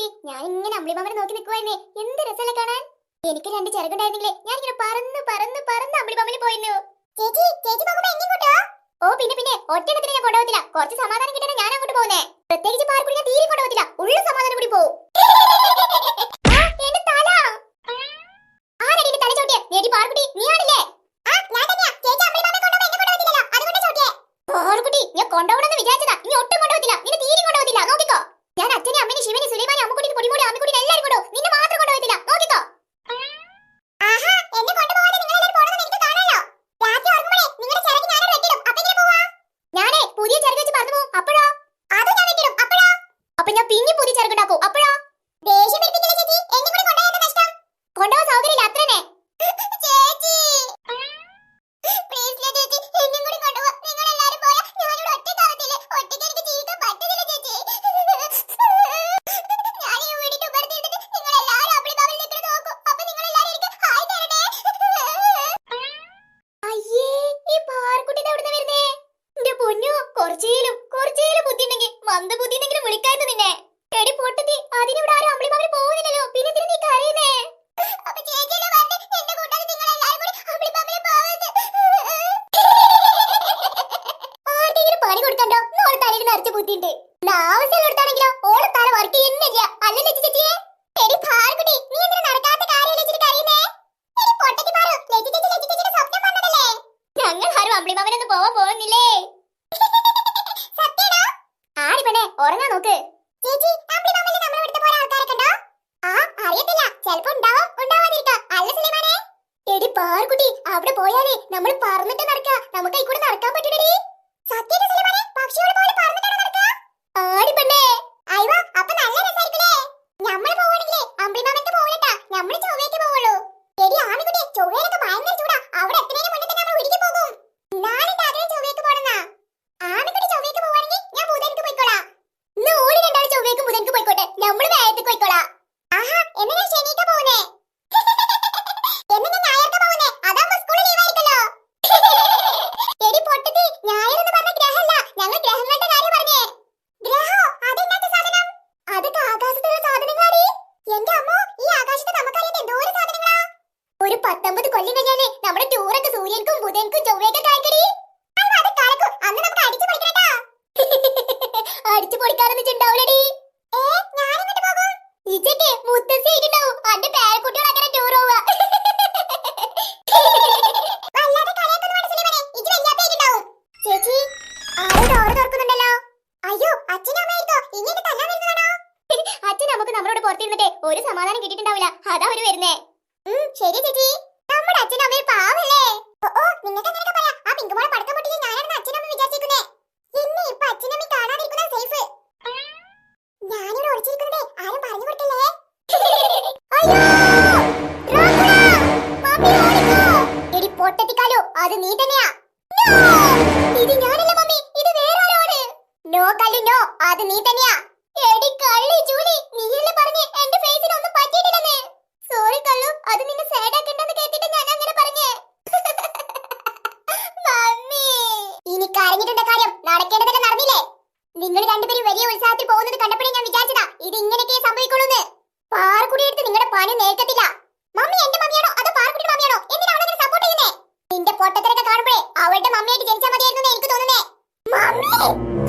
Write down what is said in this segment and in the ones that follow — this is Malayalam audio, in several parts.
പാർക്കുട്ടി ഞാൻ ഇങ്ങനെ അമ്പിളിമാമനെ നോക്കി നിൽക്കുവായിരുന്നേ എന്ത് രസമല്ലേ കാണാൻ? എനിക്ക് രണ്ട് ചിറകുണ്ടായിരുന്നെങ്കിലേ ഞാൻ ഇങ്ങനെ പറന്ന് പറന്ന് പറന്ന് അമ്പിളിമാമന് പോയിരുന്നു. ചേച്ചി ചേച്ചി പോകുമ്പോ എന്നെ കൂട്ടോ ഓ പിന്നെ പിന്നെ ഒറ്റണത്തിന് ഞാൻ കൊണ്ടുപോകത്തില്ല. കുറച്ച് സമാധാനം കിട്ടാൻ ഞാൻ അങ്ങോട്ട് പോകുന്നേ. പ്രത്യേകിച്ച് പാർക്കുള്ള തീരെ കൊണ്ടുപോകത്തില്ല. ഉള്ള സമാധാനം കൂടി പോകും ആ, എന്റെ തല ആരടി എന്റെ തല ചവിട്ടിയെ നേടി പാർക്കുട്ടി നീ ആണല്ലേ ആ ഞാൻ തന്നെയാ ചേച്ചി അമ്പിളിമാമനെ കൊണ്ടുപോകുമ്പോ എന്നെ കൊണ്ടുപോകത്തില്ലല്ലോ അതുകൊണ്ട് ചവിട്ടിയെ പാർക്കുട്ടി ഞാൻ കൊണ്ടുപോകണമെന്ന് വിചാരിച്ചതാ ഇനി ഒട്ടും കൊണ്ടുപോകത്തില്ല നിന്നെ തീരെ കൊണ്ടുപോകത്തില്ല നോക്കിക്കോ ഞാൻ അച്ഛനെ അമ്മനെ ശിവനെ സുലൈമാനെ അമ്മക്കുട്ടി പൊടിമൂടി അമ്മക്കുട്ടി എല്ലാരും കൊണ്ടോ നിന്നെ മാത്രം കൊണ്ടുപോകത്തില്ല നോക്കിക്കോ ആഹാ എന്നെ കൊണ്ടുപോകാതെ നിങ്ങൾ എല്ലാവരും പോണെന്ന് എനിക്ക് കാണാലോ രാത്രി ഉറങ്ങുമ്പോഴേ നിങ്ങളുടെ ചിറക് ഞാൻ വെട്ടിടും അപ്പൊ എങ്ങനെ പോവാ ഞാനേ പുതിയ ചിറക് വെച്ച് പറന്നു പോകും അപ്പോഴോ അതും ഞാൻ വെട്ടിടും അപ്പോഴോ അപ്പൊ ഞാൻ പിന്നെ പുതിയ ചിറക് ഉണ്ടാക്കും അപ്പോഴോ ദേഷ്യം പിടിപ്പിക്കില്ല ചേച്ചി എന്നെ കൂടി കൊണ്ടുപോയാൽ നഷ്ടം കൊണ്ടുപോകാൻ സൗകര്യമില്ല അത്രനെ ചേച്ചി പ്ലീസ് ചേച്ചി എന്നെ കൂടി കൊണ്ടുപോ നിങ്ങൾ എല്ലാരും പോയാ ഞാനിവിടെ ഒറ്റയ്ക്കാവത്തില്ലേ ഒറ്റയ്ക്ക് എനിക്ക് ജീവിക്കാൻ പറ്റുന്നില്ല ചേച്ചി ഞാൻ ഈ വീടിന്റെ ഉപരത്തിൽ ഇരുന്നിട്ട് നിങ്ങൾ എല്ലാവരും അമ്പിളിമാമൻ നിൽക്കുന്നത് നോക്കും അപ്പൊ നിങ്ങൾ എല്ലാവരും എനിക്ക് ഹായ് തരണേ അയ്യേ ഈ പാർക്കുട്ടി എവിടുന്ന് വരുന്നേ എന്റെ പൊന്നു കുറച്ചേലും കുറച്ചേലും ബുദ്ധി ഉണ്ടെങ്കിൽ മന്ദ ബുദ്ധി ഉണ്ടെങ്കിലും വിളിക്കായിരുന്നു നിന്നെ എടി പൊട്ടത്തി അതിനിവിടെ ആരും അമ്പിളിമാമൻ പോകുന്നില്ലല്ലോ പിന്നെ എന്തിനാ നീ കരയുന്നേ അപ്പൊ ചേച്ചിയല്ലേ പറഞ്ഞേ എന്റെ കൂട്ടാതെ നിങ്ങൾ എല്ലാവരും കൂടി അമ്പിളിമാമനെ പോവരുത് ആർക്കെങ്കിലും പണി കൊടുക്കണ്ടോ ഓളെ തലയിൽ നിറച്ച ബുദ്ധിയുണ്ട് ആവശ്യം കൊടുത്താണെങ്കിലോ ഓളെ തല വർക്ക് ചെയ്യുന്നില്ല അല്ലല്ലോ ചേച്ചിയെ എടി പാർക്കുട്ടി നീ എന്തിനാ നടക്കാത്ത കാര്യം വെച്ചിട്ട് കരയുന്നേ എടി പൊട്ടത്തി പാറു ലജി ചേച്ചി ലജി ചേച്ചിയുടെ സ്വപ്നം പറഞ്ഞതല്ലേ ആരും അമ്പിളിമാമനൊന്നും പോവാൻ പോകുന്നില്ലേ ആടി പെണ്ണെ ഉറങ്ങാൻ നോക്ക്. ചേച്ചി എടി പാർക്കുട്ടി അവിടെ പോയാലേ നമ്മൾ പറന്നിട്ട് നടക്കാം. നമുക്ക് ഇവിടെ നടക്കാൻ പറ്റൂടി സത്യം പക്ഷിയോട് പോലെ നടക്കുക ആടി പെണ്ണേ അയ്യോ അപ്പൊ നല്ല രസായിരിക്കില്ലേ നമ്മൾ പോവാണെങ്കിലേ അമ്പിളിമാമന്റെ പോകലട്ടാ നമ്മൾ ചൊവ്വയ്ക്ക് പോവുള്ളൂ എടി ആമിക്കുട്ടി ചൊവ്വയിലൊക്കെ ഭയങ്കര ചൂടാ അവിടെ എത്തുന്നതിന് മുന്നേ തന്നെ നമ്മൾ ഉരുകി പോകും നാളെ ആഗ്രഹം ചൊവ്വയ്ക്ക് പോണെന്നാ ആമിക്കുട്ടി ചൊവ്വയ്ക്ക് പോവാണെങ്കിൽ ഞാൻ ബുധനിക്ക് പോയിക്കോളാം ഇന്ന് ഓടി രണ്ടാളും ചൊവ്വയ്ക്ക് ബുധനിക്ക് പോയിക്കോട്ടെ നമ്മൾ വേഗത്തേക്ക് പോയിക്കോളാം ആഹാ എന്നാ ഞാൻ ശനിക്ക് പോകുന്നേ എന്നാ ഞാൻ ഞായർക്ക് പോകുന്നേ അതാവുമ്പോ സ്കൂൾ ലീവ് ആയിരിക്കല്ലോ എടി പൊട്ടത്തി ഞായറെന്ന് പറഞ്ഞ ഗ്രഹമല്ല ഞങ്ങൾ ഗ്രഹങ്ങളുടെ കാര്യം പറഞ്ഞേ ഗ്രഹോ അതെന്നാത്ത സാധനം അതൊക്കെ ആകാശത്തുള്ള സാധനങ്ങളാടി എന്റെ അമ്മോ ഈ ആകാശത്ത് നമുക്കറിയാത്ത എന്തോരം സാധനങ്ങളാ ഒരു പത്തൊമ്പത് കൊല്ലം കഴിഞ്ഞാലേ നമ്മുടെ ടൂറൊക്കെ സൂര്യൻക്കും ബുധൻക്കും ചൊവ്വയൊക്കെ കായ്ക്കടി അയ്യോ, അത് കലക്കും. അന്ന് നമുക്ക് അടിച്ചു പൊളിക്കണട്ടാ. അടിച്ചു പൊളിക്കാനൊന്നും ചിണ്ടാവൂലടി ഏ ഞാനെങ്ങോട്ട് പോകും? ഇജക്ക് മുത്തശ്ശി ആയിട്ടുണ്ടാവും. അന്റെ പേരക്കുട്ടികൾ അങ്ങനെ ടൂർ പോവുക. ചേച്ചി ആരോ ഡോറ് തുറക്കുന്നുണ്ടല്ലോ. അയ്യോ അച്ഛനും അമ്മയായിരിക്കോ? എന്നെ തല്ലാൻ വരുന്നതാണോ? അച്ഛൻ നമുക്ക് നമ്മളോട് പുറത്തിരുന്നിട്ടേ ഒരു സമാധാനം കിട്ടിയിട്ടുണ്ടാവില്ല. അതാ അവർ വരുന്നേ. ശരി ചേച്ചി. നമ്മുടെ അച്ഛനും അമ്മയും പാവല്ലേ? ഓ നിങ്ങൾക്ക് അങ്ങനെയൊക്കെ പറയാം. ആ പിങ്കുമോളെ പടക്കം പൊട്ടിച്ച് ഞാനാണെന്ന് അച്ഛനും അമ്മയും വിചാരിച്ചിരിക്കുന്നേ എന്നെ ഇപ്പൊ അച്ഛനും അമ്മയും കാണാതിരിക്കുന്ന സേഫ് ഞാനിവിടെ ഒളിച്ചിരിക്കുന്നതേ ആരും പറഞ്ഞു കൊടുത്തില്ലേ! എടി പൊട്ടത്തിക്കാലോ അത് നീ തന്നെയാ. ഇത് ഞാനല്ല മമ്മി. ഇത് വേറെ ആരോ നോ കല്ലു നോ അത് നീ തന്നെയാ. എടി കള്ളി ജൂലി നീയല്ലേ പറഞ്ഞേ എന്റെ ഫേസിന് ഒന്നും പറ്റിയിട്ടില്ലെന്ന്. സോറി കള്ളു അത് നിന്നെ സാഡ് ആക്കണ്ടെന്ന് കേട്ടിട്ട് ഞാൻ അങ്ങനെ പറഞ്ഞേ. മമ്മി! ഇനി കരഞ്ഞിട്ടുണ്ട കാര്യം? നടക്കേണ്ടതല്ല നടന്നില്ലേ? നിങ്ങൾ രണ്ടുപേരും വലിയ ഉത്സാഹത്തിൽ പോകുന്നത് കണ്ടപ്പോഴേ ഇത് ഇങ്ങനെയൊക്കെ സംഭവിക്കുള്ളൂന്ന്. പാറക്കുടിയെടുത്ത് നിങ്ങളുടെ പണി നേൽക്കത്തില്ല മമ്മി എന്റെ മമ്മിയാണോ അതോ പാറക്കുടിയുടെ മമ്മിയാണോ? എന്തിനാ അവളെ സപ്പോർട്ട് ചെയ്യുന്നേ? നിന്റെ പൊട്ടത്തിലൊക്കെ കാണുമ്പോഴേ അവളുടെ മമ്മിയായിട്ട് ജനിച്ചാൽ മതിയായിരുന്നു എനിക്ക് തോന്നുന്നേ. മമ്മി!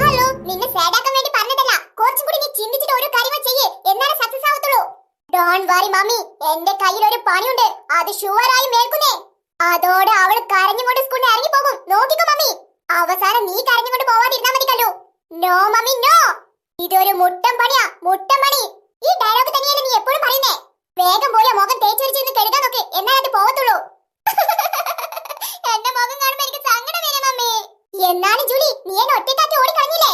ഹലോ നിന്നെ സാഡാക്കാൻ വേണ്ടി പറഞ്ഞതല്ല കുറച്ചും കൂടി നീ ചിന്തിച്ചിട്ട് ഓരോ കാര്യങ്ങൾ ചെയ്യേ. എന്നാലേ സക്സസ് ആവത്തുള്ളൂ. Don't worry mummy. എന്റെ കയ്യിൽ ഒരു പണിയുണ്ട്. അത് ഷുവറായി മേൽക്കുന്നേ. അതോടെ അവൾ കരഞ്ഞുകൊണ്ട് സ്കൂളിൽ ഇറങ്ങി പോകും നോക്കിക്കോ മമ്മി. അവസാനം നീ കരഞ്ഞുകൊണ്ട് പോവാതിരുന്നാ മതി കല്ലു നോ മമ്മി നോ ഇതൊരു മുട്ടം പണിയാ മുട്ടം പണി. ഈ ഡയലോഗ് തന്നെയല്ലേ നീ എപ്പോഴും പറയുന്നേ? വേഗം പോയി മുഖം തേച്ചൊരിച്ച് കഴുകാൻ നോക്ക് എന്നാലേ അത് പോകത്തുള്ളൂ. എന്റെ മുഖം കാണുമ്പോ എനിക്ക് സങ്കടം വരും മമ്മി. എന്നാലും ജൂലി നീ എന്നെ ഒറ്റയ്ക്കാക്കി ഓടിക്കളഞ്ഞില്ലേ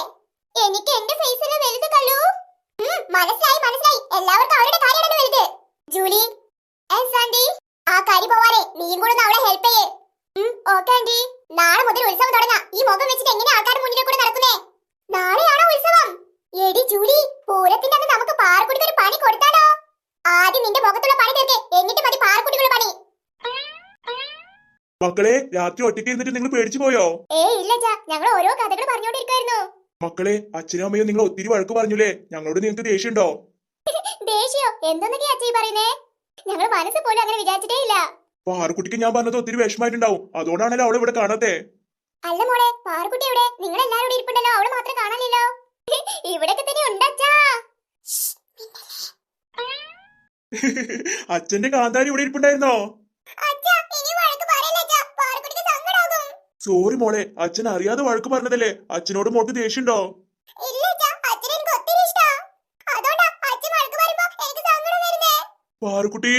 എനിക്ക് എന്റെ ഫേസിന് വലുത് കല്ലു ഉം, മനസ്സിലായി മനസ്സിലായി എല്ലാവർക്കും അവരുടെ കാര്യമാണ് വലുത് ജൂലി എസ് ആന്റി ആ കരി പോവാനെ നീയും കൂടെ ഒന്ന് അവളെ ഹെൽപ്പ് ചെയ്യേ ഓക്കെ ആന്റി നാളെ മുതൽ ഉത്സവം തുടങ്ങാം ഈ മുഖം വെച്ചിട്ട് എങ്ങനെ ആൾക്കാരുടെ മുന്നിൽ കൂടെ നടക്കുന്നേ നാളെയാണോ ഉത്സവം എടി ജൂലി പൂരത്തിന്റെ അന്ന് നമുക്ക് പാറക്കുട്ടിക്ക് ഒരു പണി കൊടുത്താലോ ആദ്യം നിന്റെ മുഖത്തുള്ള പണി തീർക്കേ എന്നിട്ട് മതി പാറക്കുട്ടിക്കുള്ള പണി മക്കളെ രാത്രി ഒറ്റയ്ക്ക് ഇരുന്നിട്ട് നിങ്ങൾ പേടിച്ചു പോയോ? ഏയ് ഇല്ല ഞങ്ങൾ ഓരോ കഥകൾ പറഞ്ഞുകൊണ്ടിരിക്കായിരുന്നു മക്കളെ അച്ഛനും അമ്മയും നിങ്ങൾ ഒത്തിരി വഴക്ക് പറഞ്ഞില്ലേ? ഞങ്ങളോട് നിങ്ങൾക്ക് ദേഷ്യമുണ്ടോ? ദേഷ്യോ? എന്തൊന്നൊക്കെ അച്ഛൻ പറയുന്നേ? ഞങ്ങൾ മനസ്സ് പോലും അങ്ങനെ വിചാരിച്ചിട്ടേ ഇല്ല. പാറക്കുട്ടിക്ക് ഞാൻ പറഞ്ഞത് ഒത്തിരി വിഷമായിട്ടുണ്ടാവും അതുകൊണ്ടാണല്ലോ അവളെ ഇവിടെ കാണാത്തെ. അല്ല മോളെ പാറക്കുട്ടി എവിടെ? നിങ്ങൾ എല്ലാവരും ഇവിടെ ഇരിപ്പുണ്ടല്ലോ. അവൾ മാത്രം കാണാനില്ലല്ലോ. ഇവിടൊക്കെ തന്നെ ഉണ്ടച്ചാ അച്ഛന്റെ കാന്താരി ഇവിടെ ഇരിപ്പുണ്ടായിരുന്നോ? സോറി മോളെ അച്ഛൻ അറിയാതെ വഴക്ക് പറഞ്ഞതല്ലേ? അച്ഛനോട് മോൾക്ക് ദേഷ്യണ്ടോ? പാറുക്കുട്ടി?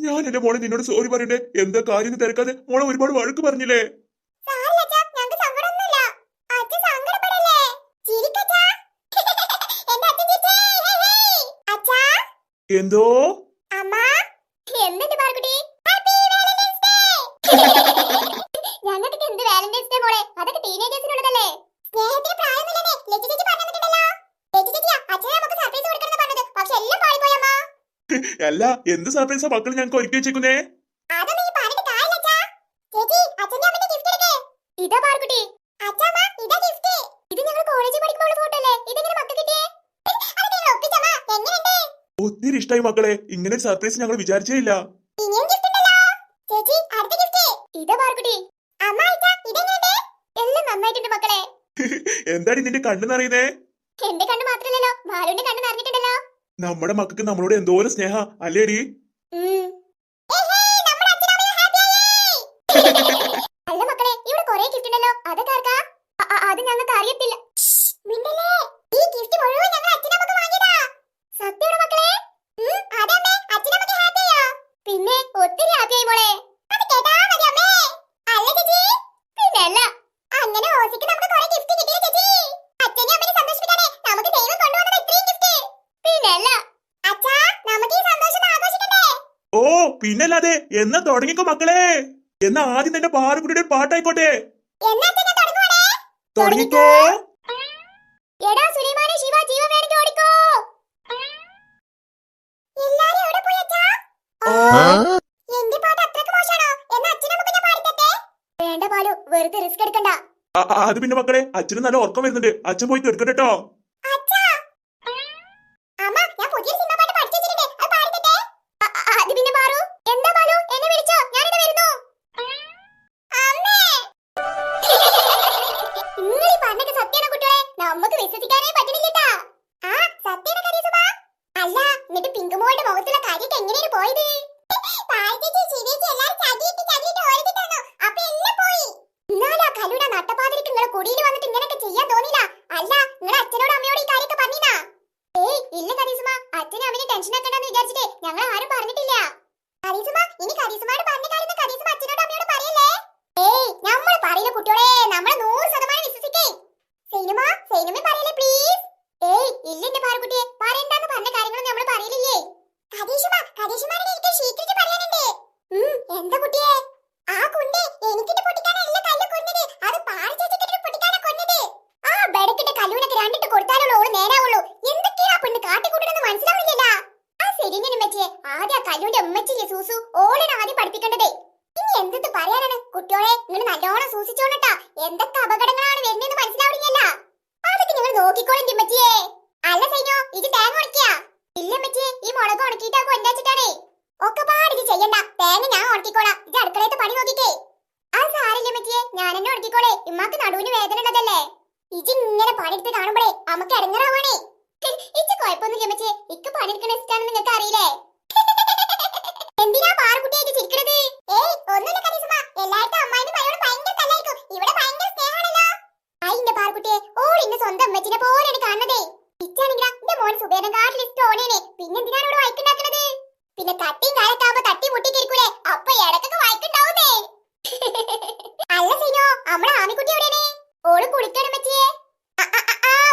ഞാൻ എന്റെ മോളെ നിന്നോട് സോറി പറയണ്ടേ? എന്താ കാര്യം തിരക്കാതെ മോളെ ഒരുപാട് വഴക്ക് പറഞ്ഞില്ലേ? എന്തോ ഞങ്ങൾക്ക് എന്ത് വാലന്റൈൻസ് ഡേ മോളെ അതൊക്കെ ടീനേജേഴ്സിനുള്ളതല്ലേ സ്നേഹത്തിന് പ്രായമൊന്നുമില്ലെന്നേ ലച്ചു ചേച്ചി പറഞ്ഞു തന്നിട്ടുണ്ടല്ലോ ലച്ചു ചേച്ചിയാ അച്ഛനെ നമുക്ക് സർപ്രൈസ് കൊടുക്കണമെന്ന് പറഞ്ഞത് പക്ഷെ എല്ലാം പാളിപ്പോയമ്മ അല്ല എന്ത് സർപ്രൈസാ മക്കൾ ഞങ്ങൾക്ക് ഒരുക്കി വെച്ചേക്കുന്നേ അതൊന്നും ഈ പറഞ്ഞിട്ട്. ചേച്ചി, അച്ഛന്റെ അമ്മന്റെ ഗിഫ്റ്റ് എടുക്ക്. ഇതാ. അച്ഛാമ്മ, ഇതാ ഗിഫ്റ്റ് ഇത് ഞങ്ങൾ കോളേജിൽ പഠിക്കുമ്പോൾ ഫോട്ടോ അല്ലേ? ഇതെങ്ങനെ മക്കൾക്ക് കിട്ടിയേ? അതൊക്കെ നിങ്ങൾ ഒപ്പിച്ചമ്മ. എങ്ങനെയുണ്ട്? ഒത്തിരി ഇഷ്ടമായി മക്കളെ ഇങ്ങനെ ഒരു സർപ്രൈസ് ഞങ്ങൾ വിചാരിച്ചേ ഇല്ല ഇനിയും gift ഉണ്ടല്ലോ. ചേച്ചി, അടുത്ത ഗിഫ്റ്റ് ഇതാ പാറുക്കുട്ടി. അമ്മ, അച്ഛാ, ഇതെങ്ങനെയുണ്ട്? എല്ലാം നന്നായിട്ടുണ്ട് മക്കളെ എന്താടി നിന്റെ കണ്ണെന്നറിയുന്നേ നിറയുന്നേ എന്റെ കണ്ണ് മാത്രല്ലോ ബാലുവിന്റെ കണ്ണ് നിറഞ്ഞിട്ടുണ്ടല്ലോ നമ്മുടെ മക്കൾക്ക് നമ്മളോട് എന്തോരം സ്നേഹ അല്ലേടി? മക്കളെ ഇവിടെ അത് ഞങ്ങൾക്ക് അറിയത്തില്ല. മിണ്ടല്ലേ ഈ ഗിഫ്റ്റ് മുഴുവൻ ഞങ്ങൾ അച്ഛനമ്മക്ക് വാങ്ങിയതാ സത്യമാണ് മക്കളെ ഉം, അതെ അമ്മേ, അച്ഛനമ്മക്ക് happy ആയോ? പിന്നെ ഒത്തിരി ഹാപ്പി ആയി മോളെ അത് കേട്ടാ മതി അമ്മേ അല്ല ചേച്ചി പിന്നല്ല അങ്ങനെ ഓസിക്ക് നമുക്ക് കുറെ ഗിഫ്റ്റ് കിട്ടിയ ചേച്ചി അച്ഛനെ അമ്മനെ സന്തോഷിപ്പിക്കാനേ നമുക്ക് ദൈവം കൊണ്ടുവന്നത് ഇത്രയും ഗിഫ്റ്റ് പിന്നല്ല അച്ഛാ നമുക്ക് ഈ സന്തോഷം ആഘോഷിക്കണ്ടേ ഓ പിന്നല്ലാതെ എന്നാ തുടങ്ങിക്കോ മക്കളെ. എന്നാ ആദ്യം തന്നെ പാറക്കുട്ടിയുടെ ഒരു പാട്ടായിക്കോട്ടെ. തുടങ്ങിക്കോ. എടാ സുലൈമാനെ ശിവ ജീവൻ വേണമെങ്കിൽ ഓടിക്കോ. എല്ലാരും എവിടെ പോയി അച്ഛാ? എന്റെ പാട്ട് അത്രയ്ക്ക് മോശാണോ? എന്നാ പാടിത്തട്ടെ വേണ്ട പാലു വെറുതെ റിസ്ക് എടുക്കണ്ട. അത് പിന്നെ മക്കളെ അച്ഛന് നല്ല ഉറക്കം വരുന്നുണ്ട്. അച്ഛൻ പോയി കെടുക്കട്ടെ കേട്ടോ നമുക്ക് വിശ്വസിക്കാനേ പറ്റുന്നില്ലട്ടാ ആ സത്യാണ് സുബ അല്ല എന്നിട്ട് പിങ്ക് മോളുടെ മുഖത്തുള്ള കാര്യമൊക്കെ എങ്ങനെയാണ് പോയത്? കുടിയിൽ വന്നിട്ട് ഇങ്ങനെയൊക്കെ ചെയ്യാൻ തോന്നില്ല. അല്ല നിങ്ങളെ അച്ഛനോട് അമ്മയോട് ഈ കാര്യമൊക്കെ പറഞ്ഞിനാ? ഏയ് ഇല്ല കരീസുമ. അച്ഛനും അമ്മനെ ടെൻഷൻ ആക്കണ്ടെന്ന് വിചാരിച്ചിട്ട് ഞങ്ങൾ ആരും പറഞ്ഞിട്ടില്ല. കരീസുമ ഇനി കരീസുമാട് പറഞ്ഞ കാര്യം കരീസുമ അച്ഛനോടും അമ്മയോടും പറയല്ലേ ഏയ് നമ്മൾ പറയില്ല കുട്ടിയോളെ നമ്മളെ നൂറ് ശതമാനം വിശ്വസിക്കേ സൈനുമ സൈനുമ പറയല്ലേ പ്ലീസ് ഏയ് ഇല്ല എന്റെ പാറക്കുട്ടിയെ പറയണ്ടെന്ന് പറഞ്ഞ കാര്യങ്ങളൊന്നും നമ്മൾ പറയില്ലേ കരീഷുമ കരീഷുമാരുടെ എനിക്ക് സീക്രട്ട് പറയാനുണ്ട് ഉം, എന്താ കുട്ടിയെ ആ കുണ്ടി എനിക്കിട്ട് പൊട്ടിക്കാനല്ല കല്ല് കൊന്നത് അത് പാറി ചേച്ചിക്കിട്ട് പൊട്ടിക്കാനാ കൊന്നത് ആ ബെടക്കിട്ട് കല്ലൂനൊക്കെ രണ്ടിട്ട് കൊടുത്താലുള്ള ഓൾ നേരാവുള്ളൂ എന്തൊക്കെയാ ആ പെണ്ണ് കാട്ടിക്കൂട്ടണെന്ന് മനസ്സിലാവുന്നില്ല ആ ശരിഞ്ഞനും വെച്ചേ ആദ്യം ആ കല്ലൂന്റെ ഉമ്മച്ചില്ലേ സൂസു ഓളിനെ ആദ്യം പഠിപ്പിക്കേണ്ടതേ ഇനി എന്തെന്ന് പറയാനാണ് കുട്ടിയോളെ നിങ്ങൾ നല്ലോണം സൂക്ഷിച്ചോണട്ടാ എന്തൊക്കെ അപകടങ്ങളാണ് വരുന്നതെന്ന് മനസ്സിലാവുന്നില്ല അതൊക്കെ നോക്കിക്കോളിന്റെ ഉമ്മച്ചിയെ അല്ല ഇത് തേങ്ങ ഉണക്കിയാ? ഇല്ല ഉമ്മച്ചിയെ ഈ മുളക് ഉണക്കിയിട്ടാ കൊണ്ടാച്ചിട്ടാണേ ഒക്കെ പാടിത് ചെയ്യണ്ട. തേങ്ങ ഞാൻ ഉണക്കിക്കോളാം. ഇത് അടുക്കളയത്തെ പണി നോക്കിക്കേ. ആ സാരില്ല ഉമ്മച്ചിയെ ഞാൻ എന്നെ ഉണക്കിക്കോളെ. ഇമ്മാക്ക് നടുവിന് വേദന ഉള്ളതല്ലേ. ഇജി ഇങ്ങനെ പണിയെടുത്ത് കാണുമ്പോഴേ നമുക്ക് ഇടങ്ങറാവാണേ. ഇച്ച് കുഴപ്പമൊന്നുമില്ല ഉമ്മച്ചിയെ ഇക്ക് പണിയെടുക്കണ ഇഷ്ടാണെന്ന് നിങ്ങൾക്ക് അറിയില്ലേ നമ്മളെ ആമിക്കുട്ടി എവിടെയാണ്? ഓൾ കുളിക്കണം പറ്റിയേ?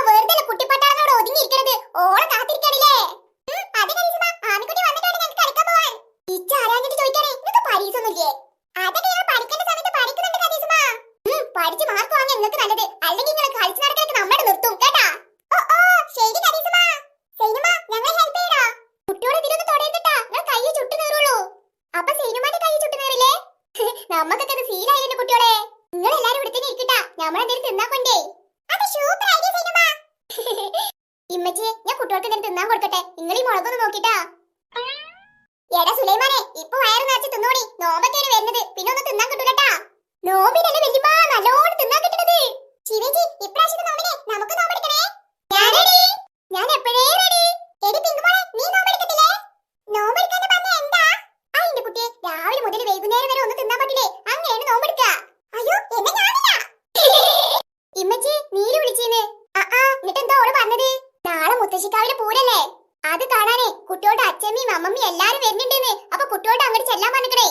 വെറുതെ കുട്ടിപ്പട്ടാളോട് ഒതുങ്ങിയിരിക്കണത്. ഓളെ കാത്തിരിക്കണില്ലേ? അത് കളിക്കാൻ പോവാൻ. ചോദിക്കണേ? അതൊക്കെ സമയത്ത് മാർക്ക് നിങ്ങൾക്ക് നല്ലത്. അല്ലെങ്കിൽ നിങ്ങൾ നിർത്തും ഓ ഓ ശരി ഞങ്ങളെ കുട്ടിയോട് ഫീൽ ആയിരുന്നു കുട്ടിയോളെ നിങ്ങൾ എല്ലാരും ഇവിടെ തന്നെ ഇരിക്കട്ടാ നമ്മളെന്തെങ്കിലും തിന്നാ കൊണ്ടേ ഇമ്മച്ചി ഞാൻ കുട്ടികൾക്ക് തിന്നാൻ കൊടുക്കട്ടെ? നിങ്ങൾ ഈ മുളകൊന്ന് നോക്കിട്ടാ. എടാ സുലൈമാനെ ഇപ്പൊ വയറ് നിറച്ച് തിന്നോടി. നോമ്പൊക്കെയാണ് വരുന്നത്. പിന്നെ ഒന്ന് തിന്നാൻ കിട്ടൂലട്ടാ. നോമ്പിനല്ലേ വലിയ നല്ലോണം തിന്നാൻ കിട്ടുന്നത് ശിവജി ഇപ്രാവശ്യത്തെ നോമ്പിനെ നമുക്ക് നോമ്പെടുക്കണേ? ഞാൻ റെഡി ഞാൻ എപ്പോഴേ റെഡി? എടി പിങ്കുമോളെ നീ നോമ്പെടുക്കത്തില്ലേ? നോമ്പെടുക്കാന്ന് പറഞ്ഞ എന്താ? ആ എന്റെ കുട്ടിയെ രാവിലെ മുതൽ വൈകുന്നേരം വരെ ഒന്ന് തിന്നാൻ പറ്റില്ലേ? അങ്ങനെയാണ് നോമ്പെടുക്ക. അയ്യോ എന്നെ ഞാനില്ല. ഇമ്മച്ചി നീര് വിളിച്ചീന്ന്? ആ ആ എന്നിട്ട് എന്താ ഓൾ പറഞ്ഞത്? നാളെ മുത്തശ്ശിക്കാവിലെ പൂരല്ലേ അത് കാണാനേ കുട്ടിയോട് അച്ഛമ്മയും അമ്മമ്മയും എല്ലാരും വരുന്നുണ്ടെന്ന്. അപ്പൊ കുട്ടിയോട് അങ്ങോട്ട് ചെല്ലാൻ പറഞ്ഞിക്കണേ.